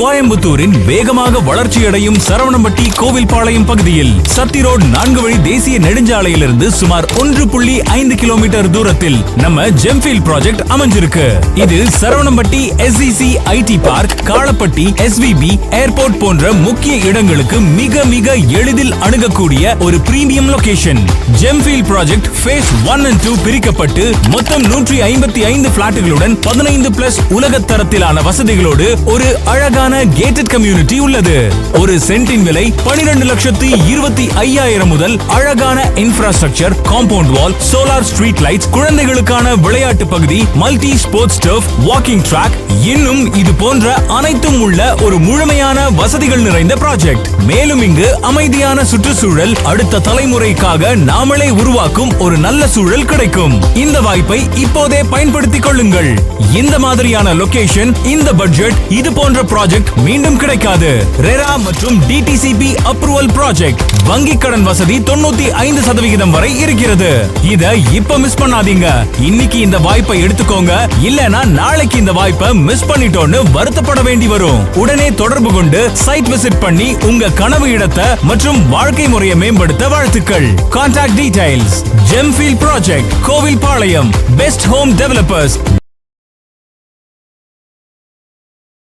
கோயம்புத்தூரின் வேகமாக வளர்ச்சியடையும் சரவணம்பட்டி கோவில்பாளையம் பகுதியில் சத்தி ரோட் நான்கு வழி தேசிய நெடுஞ்சாலையிலிருந்து சுமார் ஒன்று புள்ளி ஐந்து கிலோமீட்டர் தூரத்தில் நம்ம ஜெம்ஃபீல் ப்ராஜெக்ட் அமைஞ்சிருக்கு. இது Saravanampatti SEC IT park Kalapatti SVP airport போன்ற முக்கிய இடங்களுக்கு மிக மிக எளிதில் அணுகக்கூடிய ஒரு premium location. Gemfield project phase one and two பிரிக்கப்பட்டு மொத்தம் நூற்றி ஐம்பத்தி ஐந்து பிளாட்டுகளுடன் பதினைந்து பிளஸ் உலக தரத்திலான வசதிகளோடு ஒரு அழகான கேட்டட் கம்யூனிட்டி உள்ளது. ஒரு சென்டின் விலை பனிரெண்டு லட்சத்தி இருபத்தி ஐயாயிரம் முதல் அழகான infrastructure compound wall solar street lights குழந்தைகளுக்கான விளையாட்டு பகுதி multi sports turf walking track இன்னும் இது போன்ற அனைத்தும் உள்ள ஒரு முழுமையான வசதிகள் நிறைந்த ப்ராஜெக்ட் மேலும் இங்கு அமைதியான சுற்றுச்சூழல் அடுத்த தலைமுறைக்காக நாமளே உருவாக்கும் ஒரு நல்ல சூழல் கிடைக்கும். இந்த வாய்ப்பை இப்போதே பயன்படுத்திக் கொள்ளுங்கள். இந்த மாதிரியான லொகேஷன் இந்த பட்ஜெட் இது போன்ற ப்ராஜெக்ட் மீண்டும் கிடைக்காது. ரெரா மற்றும் டிடிசிபி அப்ரூவல் ப்ராஜெக்ட் வங்கி கடன் வசதி தொண்ணூத்தி ஐந்து சதவிகிதம் வரை இருக்கிறது. இத இப்ப மிஸ் பண்ணாதீங்க. இன்னைக்கு இந்த வாய்ப்பை எடுத்துக்கோங்க. இல்லனா நாளைக்கு இந்த வாய்ப்பை மிஸ் பண்ணிட்டோன்னு வருத்தப்பட வேண்டி வரும். உடனே தொடர்பு கொண்டு சைட் விசிட் பண்ணி உங்க கனவு இடத்தை மற்றும் வாழ்க்கை முறையை மேம்படுத்த வாழ்த்துக்கள். கான்டாக்ட் டீடைல்ஸ் ஜெம்ஃபீல் ப்ராஜெக்ட் கோவில் பாளையம் பெஸ்ட் ஹோம் டெவலப்பர்ஸ்